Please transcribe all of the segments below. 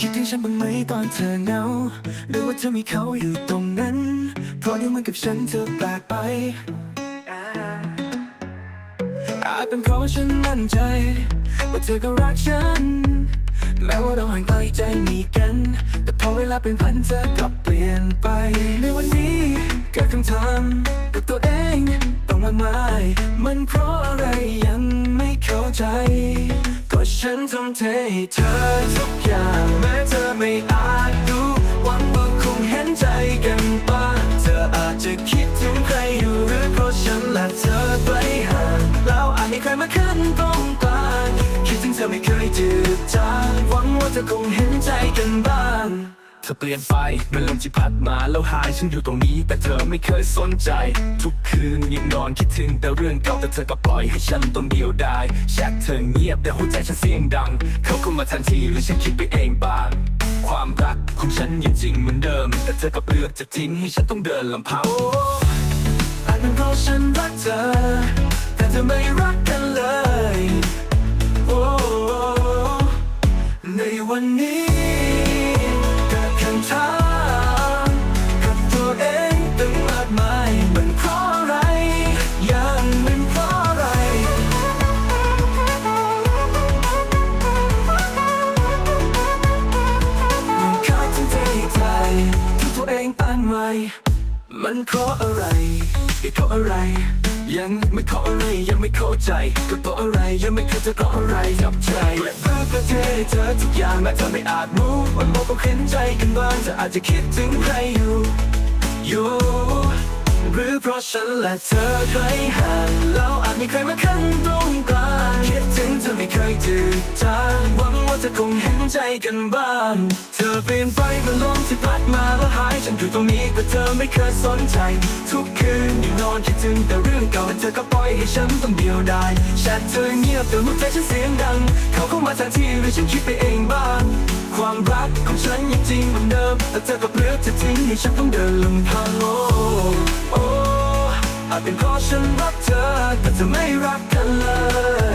คิดถึงฉันบ้างไหมตอนเธอเหงาหรือว่าเธอมีเขาอยู่ตรงนั้น เพราะที่เหมันกับฉันเธอแปลกไป อาจเป็นเพราะว่าฉันมั่นใจ ว่าเธอก็รักฉัน แม้ว่าเราห่างไกลใจมีกัน แต่พอเวลาเป็นพันเธอกลับเปลี่ยนไป ในวันนี้เกิดคำถามกับตัวเองต้องมากมาย มันเพราะอะไรยังไม่เข้าใจ ก็ฉันทุ่มเทให้เธอทุกอย่างแม้เธอไม่อาจดูหวังว่าคงเห็นใจกันบ้างเธออาจจะคิดถึงใครอยู่หรือเพราะฉันและเธอไกลห่างแล้วอาจมีใครมาขึ้นตรงกลางคิดถึงเธอไม่เคยจืดจางหวังว่าเธอคงเห็นใจกันบ้าง ธอเปลี่ยนไปเมื่อนลมที่พัดมาแล้วหายฉันอยู่ตรงนี้ แต่เธอไม่เคยสนใจ ทุกคืนยังนอนคิดถึงแต่เรื่องเก่าแต่เธอก็ปล่อยให้ฉันต้องเดียวดายแชทเธอเงียบแต่หัวใจฉันเสียงดัง เขาเข้ามาทันทีหรือฉันคิดไปเองบ้างความรักของฉันยังจริงเหมือนเดิม แต่เธอก็เลือกจะทิ้งให้ฉันต้องเดินลำพังอาจเป็นเพราะฉันรักเธอ แต่เธอไม่รักกันเลย มันเพราะอะไรก็เพราะอะไร ยังไม่เพราอะไรยังไม่เข้าใจ ก็เพราะอะไรยังไม่เข้าใจเพราะอะไรจับใจเพื่อประเทศเธอทุกอย่างแม้เธอไม่อาจรู้วันโมก็เห็นใจกันบ้างเธออาจจะคิดถึงใครอยู่อยู่หรือเพราะฉันและเธอเคยห่างแล้วอาจมีใครมาขั้นตรงกลาง ยจืดจางหวังว่าเธอคงเห็นใจกันบ้าง เธอเปลี่ยนไปเมื่อลมที่พัดมาแล้วหาย ฉันอยู่ตรงนี้แต่เธอไม่เคยสนใจ ทุกคืนอยู่นอนคิดถึงแต่เรื่องเก่าเธอก็ปล่อยให้ฉันต้องเดียวดายแชทเธอเงียบแต่หัวใจฉันเสียงดัง เขาเข้ามาแทนที่หรือฉันคิดไปเองบ้าง ความรักของฉันยังจริงเหมือนเดิม แต่เธอก็เลือกจะทิ้งให้ฉันต้องเดินลำพังโอ้โอ้อาจเป็นเพราะฉันรักเธอแต่เธอไม่รักกันเลย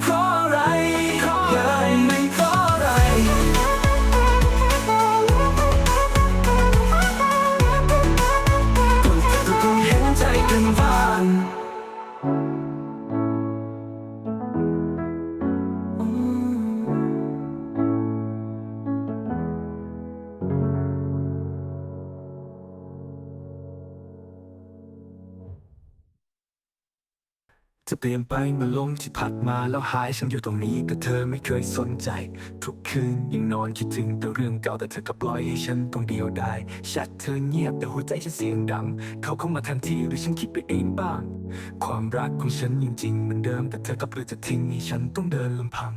เพราะ จะเปลี่ยนไปมื่อลมที่พัดมาแล้วหายฉันอยู่ตรงนี้ แต่เธอไม่เคยสนใจ ทุกคืนยังนอนคิดถึงแต่เรื่องเก่าแต่เธอก็ปล่อยให้ฉันต้องเดียวดายแชทเธอเงียบแต่หัวใจฉันเสียงดัง เขาเข้ามาทันทีหรือฉันคิดไปเองบ้าง ความรักของฉันยังจริงเหมือนเดิม แต่เธอก็เลือจะทิ้งให้ฉันต้องเดินลำพัง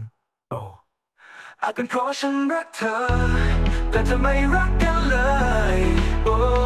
โอ้อาจเป็นเพราะฉันรักเธอ แต่เธอไม่รักกันเลยโอ้